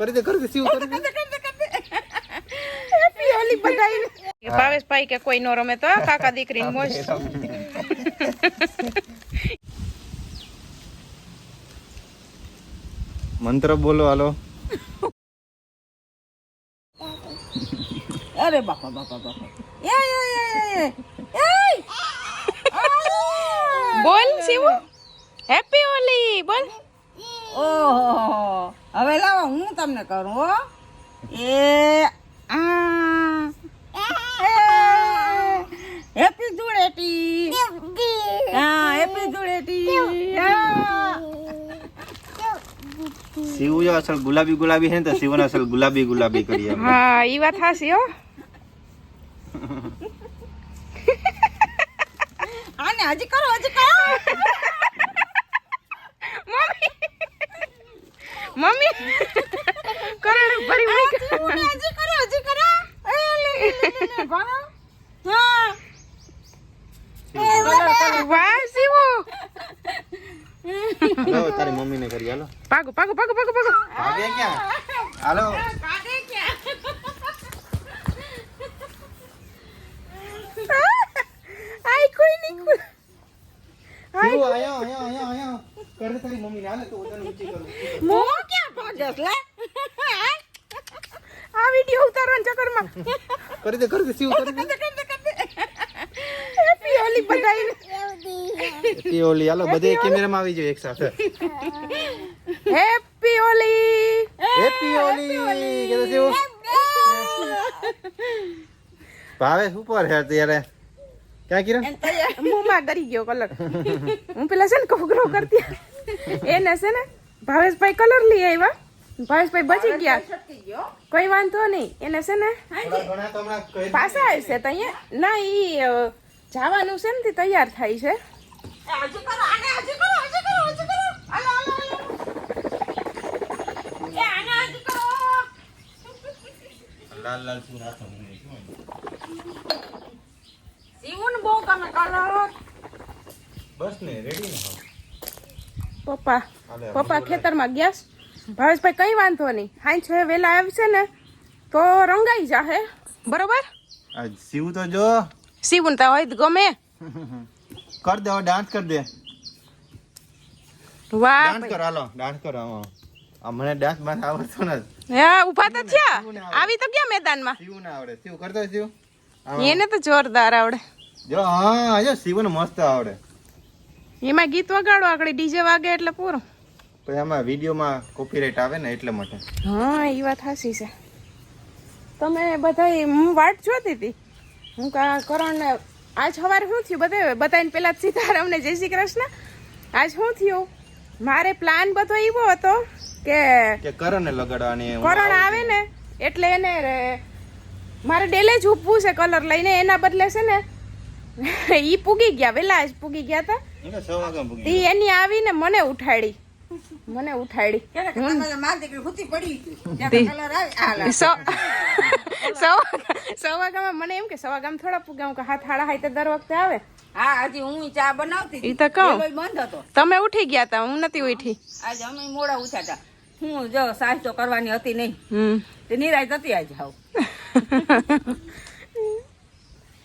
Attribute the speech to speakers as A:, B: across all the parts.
A: કરી દે કરી દે શિવ કરી દે.
B: હેપી હોલી બધાય ભાવેશભાઈ કે કોઈ નો રમે તો કાકા દીકરીની મોજ
A: મંત્ર બોલો હાલો.
C: અરે બાપા બાપા બાપા એ એ એ એ એ
B: બોલ શિવુ હેપી હોલી બોલ
C: ઓહો હવે લાવો હું તમને કરું હો એ આ. હેપી ધૂળેટી હા હેપી ધૂળેટી હા.
A: શિવ જો અસલ ગુલાબી ગુલાબી હે ને તો શિવને અસલ ગુલાબી ગુલાબી કરીએ
B: હા ઈ વાત હાસી હો.
C: આને હજી કરો હજી કરો.
B: મમ્મી. કરણ ભરી.
C: શિવને હજી કરો હજી કરો. એ લે, લે, લે, લે, લે, ભરો. હા.
B: વાહ શિવુ.
A: હાલો તારી મમ્મીને કરી હાલો.
B: પાગો પાગો પાગો પાગો પાગો
A: ભાગે ક્યાં? હાલો.
C: કાઢે ક્યાં?
B: આઈ કોઈ નહીં કોઈ.
A: આયો. આયો આયો આયો કરી દે તારી મમ્મીને. હાલે તો વજન ઊંચી કર
C: હું ક્યાં ભાગસ? લે
B: આ વિડિયો ઉતારવાના ચક્કરમાં
A: કરી દે કરી દે શિવ કરી દે.
B: હેપી હોલી બધાય.
A: એ ઓલી હાલો બધે કેમેરામાં આવી જાય એક સાથે.
B: હેપી હોલી
A: હેપી ઓલી કે તો શિવ. ભાવેશ ઉપર હે ત્યારે ક્યાં કિરણ?
B: મુમાં ડરી ગયો કલર. હું પેલા છે ને કોકરો કરતી. એને છે ને ભાવેશભાઈ કલર લઈ આવ્યા. ભાવેશભાઈ બચી ગયા. કોઈ વાંધો નહીં. એને છે ને પાછા આવશે. તો અહીંયા ના ઈ જવાનું છે ને તે તૈયાર થાય છે.
C: હજી કરો આને હજી કરો હજી કરો હજી કરો. હાલો હાલો હાલો. એ આને હજી કરો.
A: લાલ લાલ શું હાથો
C: જીવન બહુ તમે કલર
A: બસ ને રેડી ને
B: પપ્પા પપ્પા ખેતરમાં ગયા છે. ભાવેશભાઈ કઈ વાંધો નહીં. હાઈ છે વેલા આવશે ને તો રંગાઈ જાહે. બરોબર?
A: આ તો જો.
B: સીવું તો હોય ગમે.
A: કર દે ડાન્સ કર દે.
B: વાહ
A: ડાન્સ કર હાલો ડાન્સ કર હા મને ડાન્સમાં આવડતો ને
B: હા ઊભા તો થયા. આવી તો ગયા મેદાનમાં?
A: સીવું ના આવડે. શિવ કરતો શિવ
B: એને તો જોરદાર આવડે.
A: જો હા જો સીવું મસ્ત આવડે.
B: એમાં ગીત વગાડો આગળ ડીજે વાગે એટલે પૂરું.
A: પછી એમાં વિડીયોમાં કોપીરાઇટ આવે ને એટલે માટે.
B: હા એ વાત હાસી છે. તમે બધા હું વાટ જોતી હતી. હું કા કરણ આજ સવારે શું થયું બધે? બધાને પેલા સીતારામને જય શ્રી કૃષ્ણ. આજ શું થયું? મારે પ્લાન બધો એવો હતો કે
A: કે કરો ને લગાડવાની
B: કરણ
A: આવે
B: ને એટલે એને મારે ડેલે જ ઉપવું છે કલર લઈને એના બદલે છે ને ઈ પૂગી ગયા વેલા જ પૂગી ગયા હતા તી એની આવીને મને ઉઠાડી. મને ઉઠાડી.
C: મારી દીકરી હુતી પડી કલર આવે
B: સવા વાગામાં મને એમ કે સવા ગામ થોડા પુગાવું કે હાથ હાડા હાથે દર વખતે આવે.
C: હા હજી હું ચા બનાવતી
B: ઈ તો કહું.
C: બંધ હતો.
B: તમે ઉઠી ગયા હતા હું નથી ઉઠી.
C: આજે અમે મોડા ઉઠ્યા હતા હું જો તો કરવાની હતી નહીં.
B: હમ.
C: તે નિરાય હતી આજે હાવ.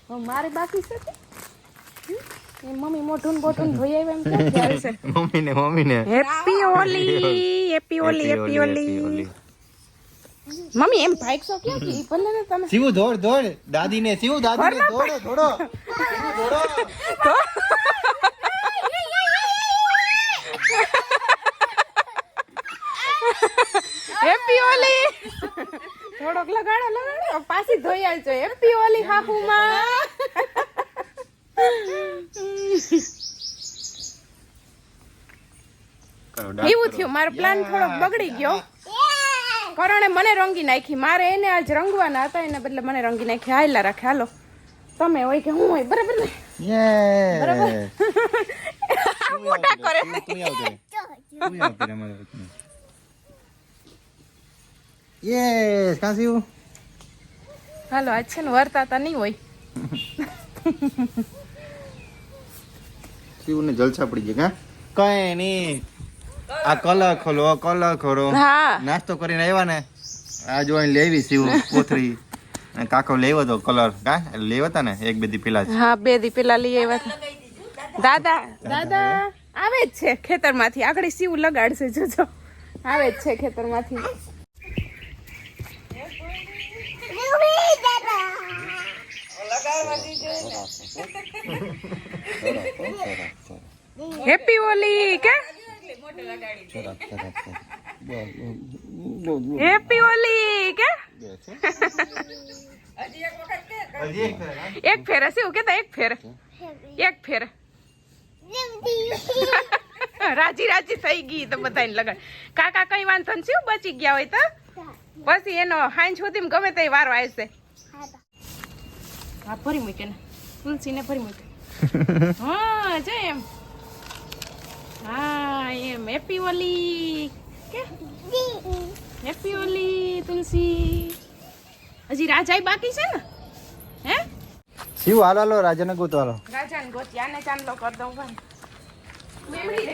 B: મારે બાકી છે મમ્મી મોઢું ને બોઢું ધોઈ આવ્યા એમ ક્યાંથી મમ્મી ને
A: મમ્મીને મમ્મીને.
B: Happy Holi happy Holi happy Holi. Mummy એમ ભાગશો કે ઈ ભલે ને તમે.
A: શિવ દોડ દોડ દાદીને શિવ દાદીને દોડો દોડો શિવ દોડો
B: હેપી હોલી. થોડોક લગાડો લગાડો. પાછી ધોઈ આવજો. હેપી હોલી હાહુમાં. એવું થયું મારો પ્લાન થોડોક બગડી ગયો. કરણે મને રંગી નાખી. મારે એને આજ રંગવાના હતા એને બદલે મને રંગી નાખી. હાલા રાખે. હાલો. તમે હોય કે હું હોય બરાબર ને. મોટા કરે? હાલો આજ છે ને વર્તાતા નહીં હોય.
A: શિવને જલસા પડી જાય કઈ કાંઈ નહીં. આ કલર ખોલો કલર ખોલો. નાસ્તો કરીને આવ્યા ને? આ જો અહીં લેવી શિવ કોથરી કાકો લેવો તો કલર કા? લેવા હતા ને એક બધી પેલા
B: હા બે દી પેલા લઈ આવ્યા હતા. દાદા દાદા આવે જ છે ખેતરમાંથી. આગળ સીવ લગાડશે જોજો આવે જ છે ખેતરમાંથી. હેપી હોલી કે? હેપી હોલી કે? એક ફેરે શું કેતા એક ફેર. એક ફેર. રાજી રાજી થઈ ગઈ તો બધાને લગન કાકા કઈ વાંધો ને શું બચી ગયા હોય તો? પછી એનો હાઈન સુધી ગમે તે વારો આવશે. હા ફરી મૂકે ને તુલસી ને ફરી મૂકે. હા જો એમ. હા એમ. હેપી ઓલી કે? હેપી ઓલી તુલસી. હજી રાજાઈ બાકી છે ને? હે?
A: શિવ હાલો હાલો રાજાને ગોતો હાલો
B: ગોત યાને ચાંદલો કર દઉં ભાઈ. મેમડી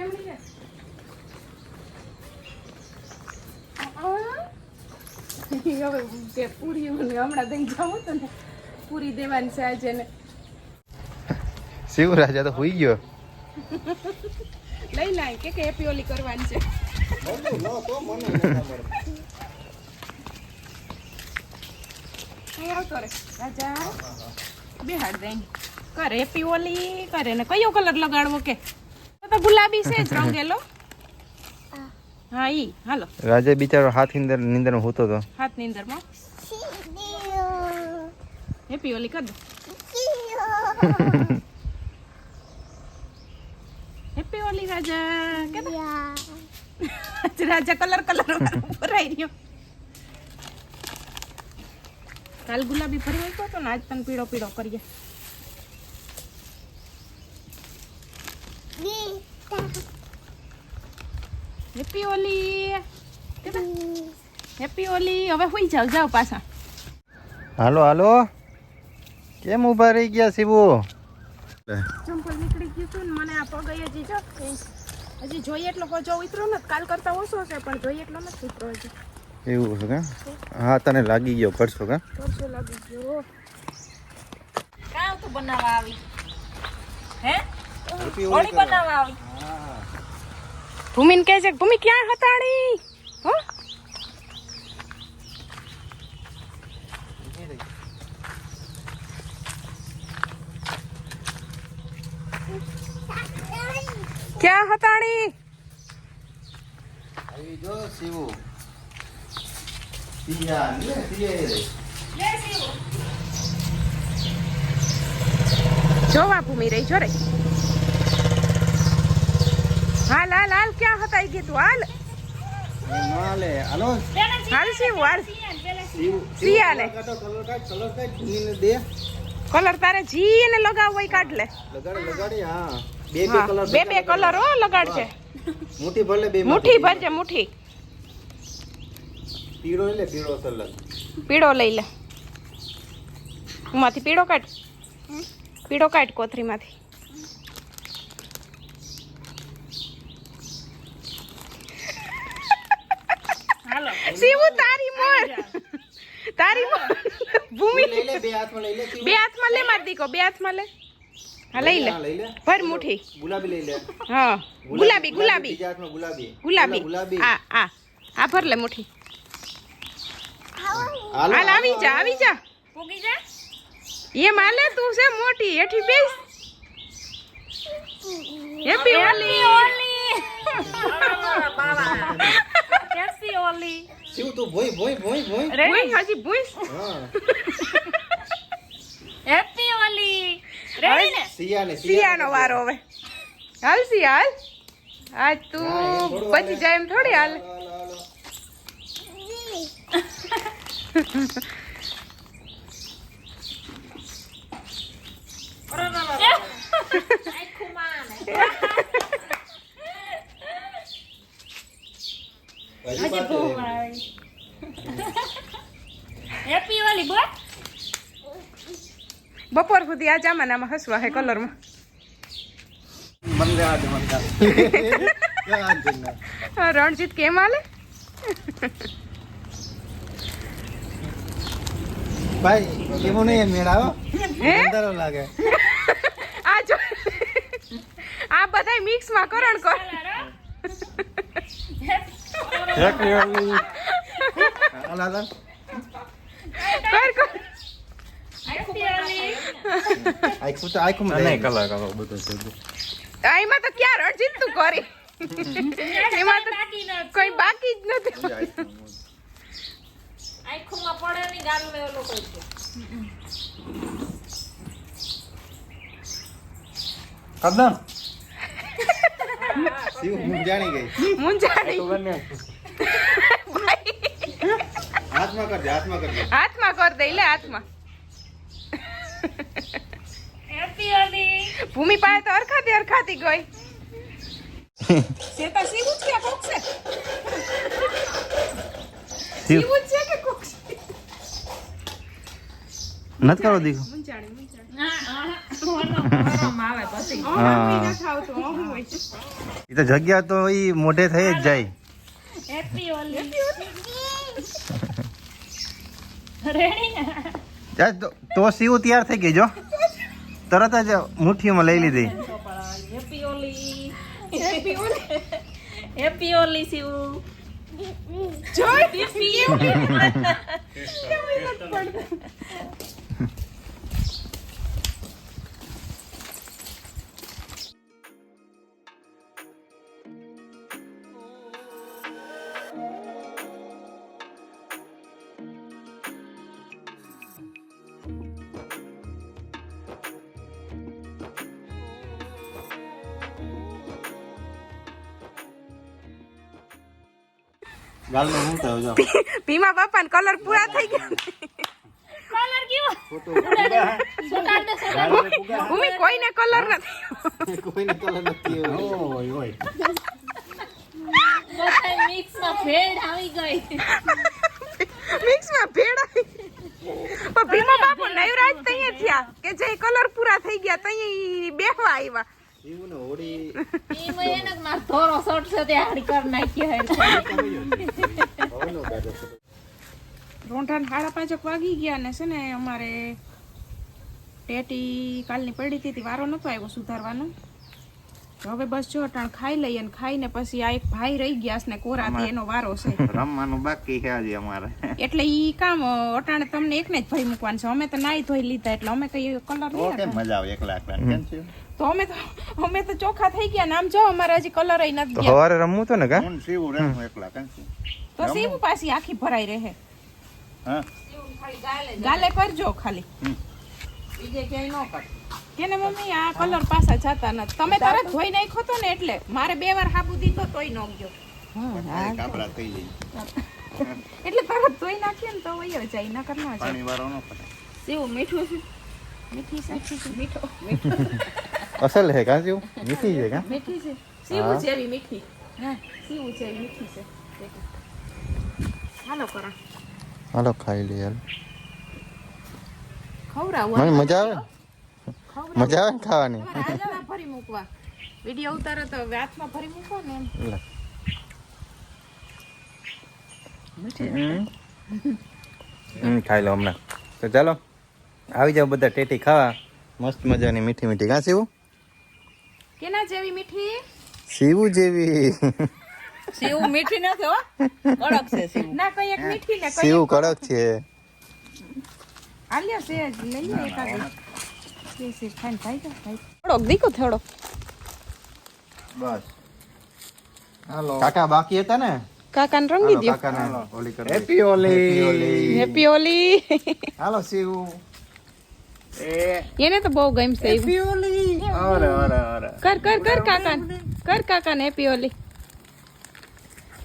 B: એમડી રહે. હવે તે પૂરી હમણાં દઈ જાઉં તો ને પૂરી દેવાની છે આજે ને.
A: શિવરાજા તો હોઈ ગયો.
B: લઈ લાય કે કે ઓલી કરવાની છે. બેહાડ દઈ કરે હેપી ઓલી કરે ને કયો કલર લગાડવો કે? તો તો ગુલાબી છે જ રંગેલો. હા ઈ. હાલો.
A: રાજા બિચારો હાથ નીંદર નીંદર હોતો હતો
B: હાથની માં હેપી ઓલી કર દો હેપી ઓલી રાજા. કે રાજા કલર કલર ભરાઈ રહ્યો. કાલ ગુલાબી ફરી મૂક્યો તો ને આજ તને પીળો પીળો કરીએ. હેપી ઓલી હેપી ઓલી હવે હુઈ જાવ જાવ પાછા
A: હાલો હાલો કેમ ઊભા રહી ગયા શિવો
B: ચંપલ નીકળી ગયું હતું ને મને આ પગ હજી જો હજી જોઈએ એટલો પજો ઉતરો ને કાલ કરતા ઓછો છે પણ જોઈએ એટલો નથી ઉતરો હજી
A: એવું છે કા હા તને લાગી ગયો કરશો કે
B: કરશો લાગી ગયો
C: કાં તો બનાવવા આવી હે હોળી બનાવવા આવી
B: ભૂમિને કહે છે ભૂમિ ક્યાં હતાડી હો? ક્યાં હતાડી
A: જો શિવો. પિયા ને પિયા
B: જોવા ભૂમિ રહી જો રે. હાલ હાલ હાલ ક્યાં હતા એ તું હાલ.
A: હાલો.
B: હાલ શિવ હાલ.
A: શિવ કલર
B: તારે જી ને લગાવ હોય કાઢ લે.
A: લગાડ લગાડી હા. બે બે કલર
B: બે બે કલર હો લગાડશે
A: મુઠ્ઠી ભર લે બે
B: મુઠ્ઠી ભરજે મુઠ્ઠી
A: પીળો લે પીળો કલર
B: પીળો લઈ લે. માંથી પીળો કાઢ. પીળો કાઢ કોથરીમાંથી. શિવુ તારી મોર તારી મોર ભૂમિ
A: લઈ લે બે હાથમાં લઈ લે
B: બે હાથમાં લે માર દીકો બે હાથમાં લે હા લઈ લે
A: હા, લઈ લે
B: ભર મુઠ્ઠી
A: ગુલાબી લઈ લે
B: હા ગુલાબી ગુલાબી
A: બીજા હાથમાં ગુલાબી
B: ગુલાબી આ આ આ ભર લે મુઠ્ઠી
A: હાલો,
B: હાલ આવી જા આવી જા
C: પૂગી જા
B: એ માલે તું છે મોટી હેઠી બેસ હેપી હોલી
C: કેસી ઓલી
A: શિવ તું ભોય ભોય ભોય ભોય.
B: ભૂઈ હજી ભૂઈ
A: હા.
C: હેપી ઓલી રેડી ને?
A: સિયા ને
B: સિયાનો વારો હવે. હાલ સિયા હાલ આજ તું બચી જાય એમ થોડી હાલ.
A: હાલો, હાલો. હજી બાકી છે.
C: હેપી ઓલી બોલ.
B: બપોર સુધી આ જામાનામાં હસવા હે કલરમાં. રણજીત કેમ હાલે?
A: ભાઈ કેવો નહીં મેળાવો
B: હે.
A: અંધારો લાગે.
B: આ જો આ બધાય મિક્સમાં કરણ કર.
A: અલા અલા
B: કર કર
A: આખું તો આખું નહીં કલા કલર બધું
B: આ એમાં તો ક્યાં રણજીત તું કરી એમાં તો કોઈ બાકી જ નથી.
D: આંખોમાં પડે નહીં ગાલું લેવલો કોઈ
A: કદમ શિવ મુંજાણી ગઈ
B: મુંજાણી
A: હાથમાં
B: કર દે લે હાથમાં.
D: હેપી
B: ભૂમિ પાસે તો અરખાતી અરખાતી ગઈ.
C: શેતા સીવું જ કે કોક છે?
A: શિવ.
B: છે કે કોક છે?
A: નત કરો દીકરો.
B: મુંજાણી મુંજાણી
D: આવે પછી.
B: ઓહ, આમ નથી આવતું, ઓહ હોય
A: એ તો જગ્યા તો ઈ મોઢે થઈ જ જાય.
D: હેપી હોલી રેડી
A: તો- સીવ શિવ તૈયાર થઈ ગઈ જો. તરત જ મુઠ્ઠીમાં લઈ લીધી.
D: હેપી હોલી હેપી હોલી શિવ
B: જોઈ કેવું
A: ગાલમાં હું થયો જો
B: ભીમા બાપા ને કલર પૂરા થઈ ગયા.
D: કલર કેવો?
B: ભૂમિ કોઈને કલર નથી.
A: કોઈને કલર નથી
D: બધા મિક્સમાં ભેળ આવી ગઈ.
B: મિક્સમાં ભેળા પણ ભીમા બાપુ નવરાજ તઈએ થયા કે જે કલર પૂરા થઈ ગયા તઈએ બેહવા આવ્યા
D: માર થોરો શર્ટ છે તે હાડી કર નાખી હે
B: રોંઢાને સાડા પાંચક વાગી ગયા ને છે ને અમારે ટેટી કાલની પડી હતી વારો નતો આવ્યો સુધારવાનો. હવે બસ જો અટાણ ખાઈ લઈએ ને ખાઈને પછી આ એક ભાઈ રહી ગયા છે ને કોરાથી એનો વારો છે.
A: રમવાનું બાકી છે આજે અમારે.
B: એટલે ઈ કામ અટાણે તમને એકને જ ભાઈ મૂકવાનું છે. અમે તો નાઈ ધોઈ લીધા એટલે અમે કઈ કલર નહીં
A: ઓકે મજા આવે એકલા એકલા
B: તો અમે તો અમે તો ચોખા થઈ ગયા નામ જો અમારે હજી કલર નથી ગયા.
A: સવારે રમવું તો ને કા? હું શિવ રમું એકલા કેમ
B: તો સીવું પાછી આખી ભરાઈ રહે.
A: હા.
B: ગાલે કરજો ખાલી.
C: બીજે ક્યાંય ન કર
B: કેને મમ્મી આ કલર પાછા જતા ન તમે તરત ધોઈ નાખ્યો તો ને એટલે. મારે બે વાર હાબુ દીધો તોય ન ગયો.
A: કાપડા થઈ જાય.
B: એટલે તરત ધોઈ નાખીએ ને તો વયો જાય નકર ન જાય.
A: પાણી વારો ન પડે.
B: સીવું મીઠું છે? મીઠી છે મીઠો
A: અસલ હે કા શિવ મીઠી છે કા?
B: મીઠી છે. સીવું જેવી મીઠી. હા. સીવું જેવી મીઠી છે. હાલો કરણ
A: હાલો ખાઈ લે યાર
B: ખવડાવું
A: મને મજા આવે? મજા આવે ને ખાવાની?
B: હાજરા મૂકવા. વીડિયો ઉતારો તો હાથમાં ભરી મૂકો ને એમ.
A: લે. હમ. હમ, ખાઈ લો હમણાં. તો ચાલો આવી જાવ બધા ટેટી ખાવા. મસ્ત મજાની મીઠી મીઠી. કાં સીવું?
B: કેના જેવી મીઠી?
A: શિવ જેવી.
C: સીવું મીઠી નથી હો. કડક છે સીવું.
B: ના કઈ એક મીઠી ને કઈ
A: શિવ કડક છે.
B: આલ્યા છે લઈ લે એકાદી છે છે ખાઈને ખાઈ જા ખાઈ થોડોક દીકો થોડો
A: બસ. હાલો. કાકા બાકી હતા ને?
B: કાકાને રંગી દો
A: કાકાને ઓલી કરી હેપી ઓલી
B: હેપી હોલી
A: હાલો શિવ
B: એને તો બહુ ગમશે. એવું
A: અરે અરે અરે.
B: કર કર કર કાકાને. કર કાકાને હેપી હોલી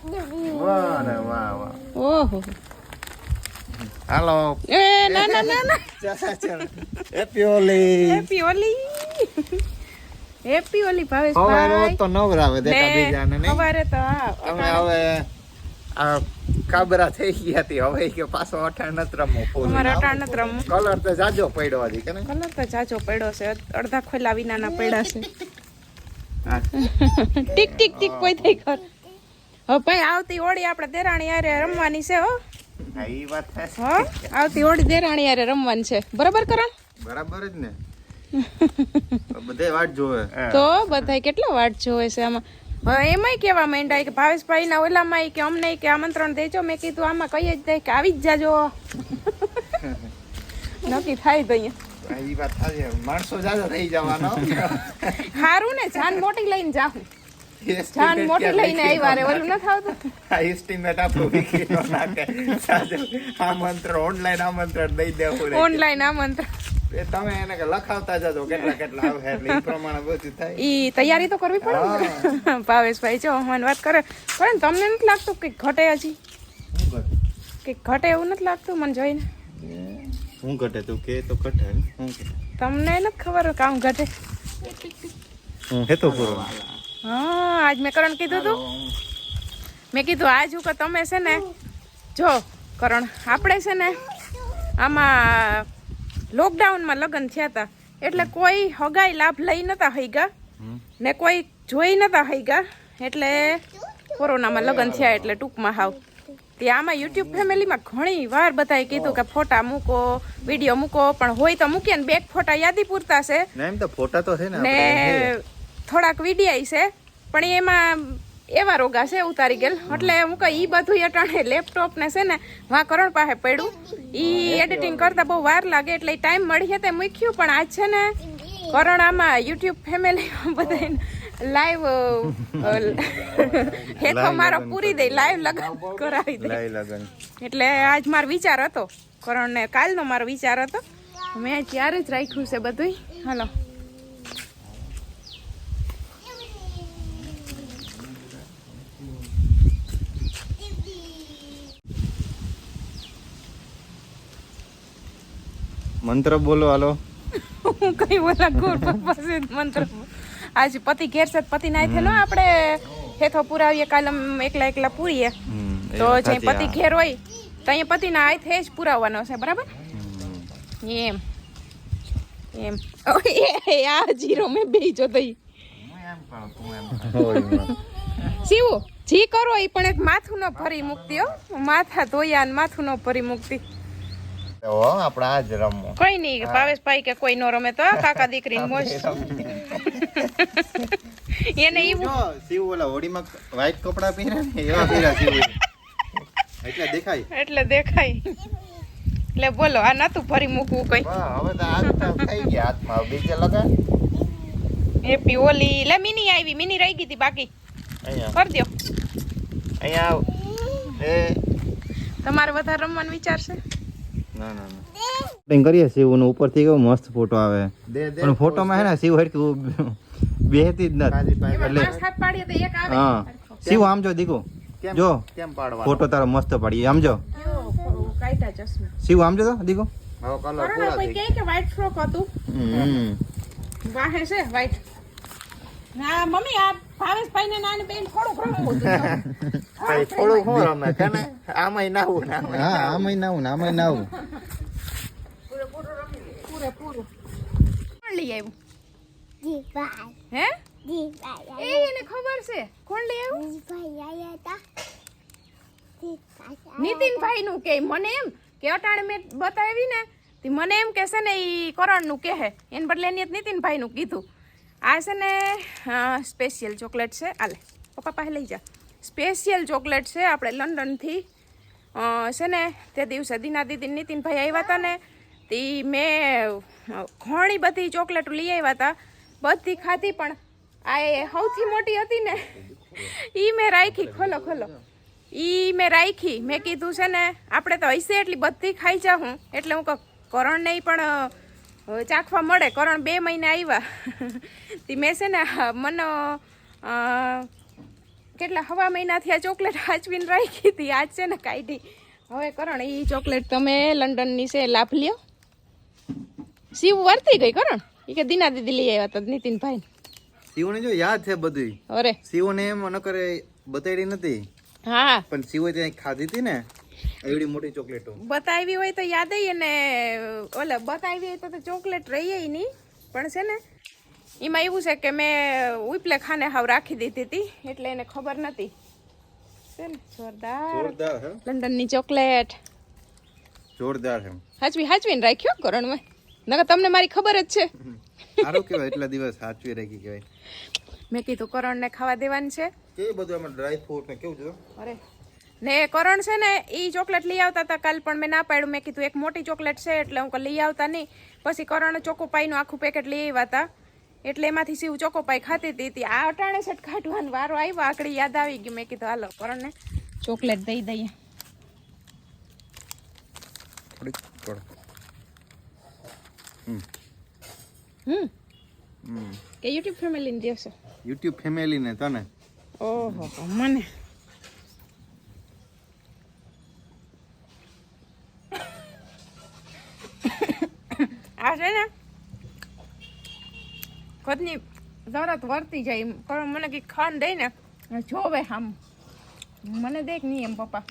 A: વાહ વાહ વાહ
B: ઓહો.
A: હાલો
B: એ ના ના ના ના.
A: હેપી ઓલી
B: હેપી હોલી હેપી હોલી
A: હવે ભાઈ
B: હવે
A: તો નવરાવે દેખા
B: ને
A: બીજાને નહીં?
B: અમારે તો હા
A: અમે હવે આ કાબરા થઈ ગયા હતી હવે કે પાછો અઠાણ નત રમો ફૂલ
B: અમારે અઠાણ નત રમો
A: કલર તો જાજો પડ્યો હતી કે
B: કલર તો જાજો પડ્યો છે. અડધા ખોલા વિનાના પડ્યા છે. ટીક ટીક ટીક કોઈ થઈ કર હવે ભાઈ આવતી હોળી આપણે દેરાણી યારે રમવાની છે હો.
A: હા,
B: હો આવતી હોળી દેરાણી યારે રમવાની છે. બરાબર કરણ?
A: બરાબર જ ને. બધે વાટ જોવે.
B: તો બધાય કેટલો વાટ જોવે છે આમાં? એમાંય કેવા માંડ્યા કે ભાવેશભાઈ ના ઓલામાં કે અમને કે આમંત્રણ દેજો. મેં કીધું આમાં કઈ જ દે કે આવી જ જાજો. નક્કી થાય તો અહીંયા.
A: હા, વાત થાય માણસો જાજો થઈ જવાનો.
B: હારું ને જાન મોટી લઈને જાઉં જાન મોટી લઈને આવ્યા રે ઓલું નથી આવતું?
A: એસ્ટિમેટ આપો વિકીનો નાખે. આમંત્રણ ઓનલાઈન આમંત્રણ દઈ દેવું રે
B: ઓનલાઈન આમંત્રણ
A: એ તમે એને કે લખાવતા જાજો કેટલા કેટલા આવે એટલે એ પ્રમાણે બધું થાય.
B: ઈ તૈયારી તો કરવી પડે ભાવેશભાઈ જો હમણાં વાત કરે. પણ તમને નથી લાગતું કે ઘટે હજી? કે ઘટે? એવું નથી લાગતું મને જોઈને?
A: શું ઘટે તું? કે તો ઘટે
B: તમને નથી ખબર કામ ઘટે?
A: હેતો પૂરો.
B: હા આજ મેં કરણ કીધું તું. મેં કીધું આજ હું કે તમે છે ને જો કરણ આપણે છે ને આમાં લોકડાઉનમાં લગ્ન થયા હતા. એટલે કોઈ હગાઈ લાભ લઈ નતા હૈગા ને કોઈ જોઈ નતા હૈગા એટલે કોરોનામાં લગ્ન થયા એટલે ટૂંકમાં હાવ. તે આમાં યુટ્યુબ ફેમિલીમાં ઘણી વાર બધાએ કીધું કે ફોટા મૂકો વીડિયો મૂકો પણ હોય તો મૂકીએ ને બેક ફોટા યાદી પૂરતા છે.
A: ને એમ તો ફોટા તો છે ને
B: થોડાક વિડીયા છે પણ એમાં એવા રોગા છે ઉતારી ગયેલ. એટલે હું કહી ઈ બધું અટાણે લેપટોપ ને છે ને વાકરણ પાસે પડ્યું. ઈ એડિટિંગ કરતા બહુ વાર લાગે એટલે ટાઈમ મળી છે તે મૂક્યું. પણ આજ છે ને કરણ આમાં યુટ્યુબ ફેમિલી બધા લાઈવ હેતો મારો પૂરી દે લાઈવ લગન કરાવી દે.
A: લગન.
B: એટલે આજ મારો વિચાર હતો કરણને કાલનો મારો વિચાર હતો. મેં ત્યારે જ રાખ્યું છે બધું હાલો.
A: મંત્ર બોલો હાલો.
B: હું કઈ ઓલા ગોર પાસે મંત્ર આજ પતિ ઘેર છે પતિ નાય થેલો આપણે હેથો પુરાવીએ કાલ એકલા એકલા પૂરીએ. તો જે પતિ ઘેર હોય તો અહીંયા પતિના આય જ પુરાવવાનો છે બરાબર? એમ. એમ. એ આ જીરો મેં બે જો દઈ
A: હોય
B: જી કરો એ પણ એક માથું ન ભરી મુક્તિ હો. માથા ધોયા ને માથું ન ભરી મૂકતી.
A: આપણે આજ રમો.
B: કોઈ નહીં ભાવેશભાઈ કે કોઈ નો રમે તો કાકા દીકરીની મોજ. એને ઈ
A: શિવ ઓલા હોડીમાં વ્હાઈટ કપડા પહેરે ને એવા પહેર્યા શિવ એટલે દેખાય.
B: એટલે દેખાય. એટલે બોલો આ નતું ફરી મૂકવું કઈ?
A: હવે તો હાથ તો થઈ ગયા હાથમાં બીજે લગા?
B: હેપી ઓલી લે મિની આવી મિની રહી ગઈ હતી બાકી.
A: અહીંયા.
B: કર દો
A: અહીંયા આવ. એ.
B: તમારે વધારે રમવાનું વિચાર છે?
A: ના ના ના. કરીએ શિવ નો ઉપરથી કેવો મસ્ત ફોટો આવે. પણ ફોટોમાં હે ને શિવ હરખું બેહતી જ નથી. એટલે
B: પાંચ હાથ પાડીએ તો એક આવે.
A: હા. શિવ આમ જો દીકુ. જો.
E: કેમ પાડવા
A: ફોટો તારો મસ્ત પાડીએ આમ જો. શિવ આમ જો તો દીકુ.
E: હવે કલર
B: કરણ
E: થઈ
B: કહે કે વ્હાઈટ ફ્રોક હતું?
A: હમ.
B: વાહે છે વ્હાઈટ ના મમ્મી આ ભાવેશભાઈ ને નાની બેન થોડુંક રમવું
E: થોડું શું રમે? છે આમાંય નાવું ને
A: હા આમાંય નાવું ને આમાંય નાવું
B: પૂરેપૂરું લઈ આવ્યું? હે? એ એને ખબર છે. કોણ લઈ આવ્યું? નીતિનભાઈ નું કે મને એમ કે અટાણે મેં બતાવી ને મને એમ કે છે ને ઈ કરણનું કહે એને બદલે એની નીતિનભાઈ નું કીધું. આ છે ને સ્પેશિયલ ચોકલેટ છે. આલે, પપ્પા પાસે લઈ જા. સ્પેશિયલ ચોકલેટ છે આપણે લંડનથી. છે ને, તે દિવસે દીના દીદી નીતિનભાઈ આવ્યા હતા ને, તે મેં ઘણી બધી ચોકલેટો લઈ આવ્યા હતા બધી ખાધી પણ આ એ સૌથી મોટી હતી ને એ મેં રાખી, ખોલો ખોલો. એ મેં રાખી, મેં કીધું છે ને, આપણે તો હૈસે એટલી બધી ખાઈ જાઉં એટલે હું કહું, કરણ નહીં પણ અ, ચાખવા મળે. કરણ બે મહિના આવ્યા તે મેં છે ને મને કેટલા હવા મહિનાથી આ ચોકલેટ હાચવીને રાખી હતી. આજ છે ને કાઢી. હવે કરણ એ ચોકલેટ તમે લંડનની છે લાભ લ્યો. શિવ વર્તી ગઈ કરણ? એ કે દીના દીદી લઈ આવ્યા હતા નીતિનભાઈ
A: શિવને જો યાદ છે બધું.
B: અરે.
A: શિવને એમ ન કરે બતાડી નથી
B: હા.
A: પણ શિવે ત્યાં ખાધી હતી ને. એવડી મોટી ચોકલેટો.
B: બતાવી હોય તો યાદ ને ઓલે બતાવી હોય તો ચોકલેટ રહીએ નહીં. પણ છે ને એમાં એવું છે કે મેં ઉપલે ખાને હાવ રાખી દીધી હતી એટલે એને ખબર નથી છે ને જોરદાર. લંડનની ચોકલેટ.
A: જોરદાર છે
B: હાચવી હાચવીને રાખ્યો કરણમાં નકર તમને મારી ખબર જ છે.
A: સારું કહેવાય એટલા દિવસ હાચવી રાખી કહેવાય.
B: મેં કીધું કરણને ખાવા દેવાનું છે.
A: કેવું બધું આમાં ડ્રાય ફ્રૂટ ને કેવું છે?
B: અરે ને કરણ છે ને એ ચોકલેટ લઈ આવતા હતા કાલ પણ મેં ના પાડ્યું. મેં કીધું એક મોટી ચોકલેટ છે એટલે હું લઈ આવતા નહીં. પછી કરણ ચોકોપાઈનું આખું પેકેટ લઈ આવ્યા હતા. એટલે એમાંથી સીવું ચોકોપાઈ ખાતી હતી તી. આ અટાણે સેટ કાઢવાનો વારો આવ્યો આકડી યાદ આવી ગયું. મેં કીધું હાલો કરણને ચોકલેટ દઈ દઈએ. હમ.
A: હમ.
B: કે યુટ્યુબ ફેમિલીને દેશો?
A: યુટ્યુબ ફેમિલી ને તને.
B: ઓહો મને. આ છે ને ખુદની તરત વર્તી જાય પણ મને કંઈક ખાન દઈ ને જોવે આમ. મને દેખ નહીં એમ પપ્પા?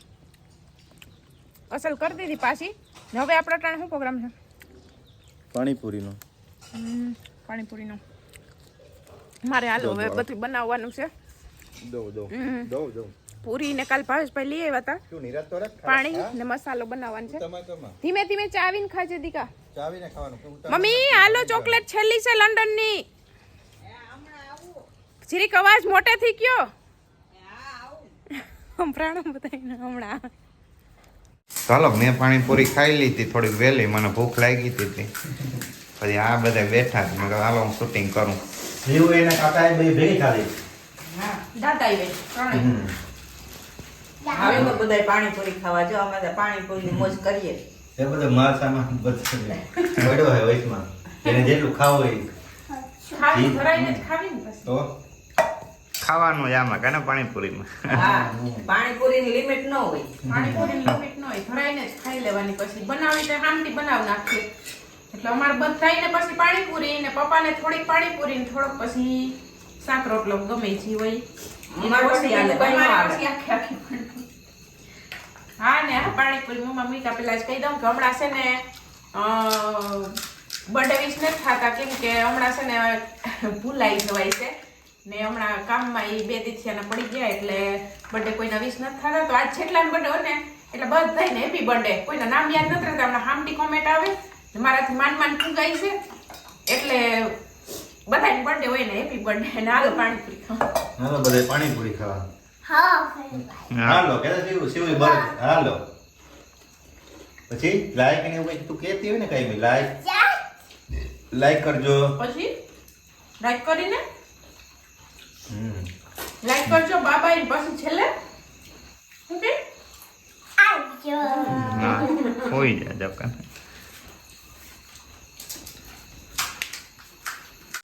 B: અસલ કરી દીધી પાછી. હવે આપણા ટાણે શું પ્રોગ્રામ છે?
A: પાણીપુરીનો.
B: પાણીપુરીનો. મારે હાલો હવે બધું બનાવવાનું છે. પૂરી ને કાલ ભાવેશભાઈ લઈ આવ્યા હતા. પાણી ને મસાલો બનાવવાનો છે. ધીમે ધીમે ચાવીને ખાજે દીકા.
A: ચાવીને ખાવાનું
B: મમ્મી હાલો ચોકલેટ છેલ્લી છે લંડનની જીરીક અવાજ મોટેથી કયો સંભળાણો બધાને હમણાં
A: ચાલો મેં પાણીપુરી ખાઈ લીધી થોડી વહેલી. મને ભૂખ લાગી હતી પછી આ બધા બેઠા છે. મેં કહ્યું હાલો હું શૂટિંગ કરું.
E: એવું એને કાકા એ બધી ભેગી ખાધી.
C: દાદા હવે તો બધાય પાણીપુરી ખાવા જો અમે તો પાણીપુરીની મોજ કરીએ.
E: એ બધો માલ સામાન બધો પડ્યો હોય વૈશમાં એને જેટલું ખાવું હોય
B: ને
E: તો?
A: ખાવાનું જ આમાં કાને પાણીપુરીમાં?
C: હા પાણીપુરીની લિમિટ ન હોય.
B: પાણીપુરીની લિમિટ ન હોય. ભરાઈને જ ખાઈ લેવાની પછી. બનાવી તો હામથી બનાવ નાખીએ. એટલે અમારે બંધ થાય ને પછી પાણીપુરી ને પપ્પાને થોડીક પાણીપુરી ને થોડોક પછી શાક રોટલો ગમે જે હોય.
C: અમારે પછી નો
B: આખી આખી. હા ને આ પાણીપુરી મમ્મા મીઠા પેલા જ કહી દઉં કે હમણાં છે ને બર્થડે વિશ નથી થતા, કેમ કે હમણાં છે ને, ભૂલાઈ જવાય છે. ને હમણાં કામમાં એ બે દીથિયાના પડી ગયા એટલે બર્થડે કોઈના વિશ નથી થતા. તો આજ જેટલા બર્થડે હોય ને, એટલે બધાને હેપી બર્થડે કોઈના નામ યાદ નથી રહેતા, હમણાં હામટી કોમેન્ટ આવે. મારાથી માન માંડ ફૂગાય છે. એટલે બધાની બર્થડે હોય ને હેપી બર્થડે ને હાલો પાણીપુરી ખાવા.
E: બધે પાણીપુરી ખાવા. હાલો કે શિવ શિવ બર હાલો. પછી લાઈક ને એવું કઈ તું કહેતી હોય ને કઈ બી લાઈક લાઈક કરજો.
B: પછી? લાઈક કરીને?
E: હમ.
B: લાઈક કરજો બાબાઈ પછી છેલ્લે? ઓકે? આવજો.
A: હોઈ જાય જપકા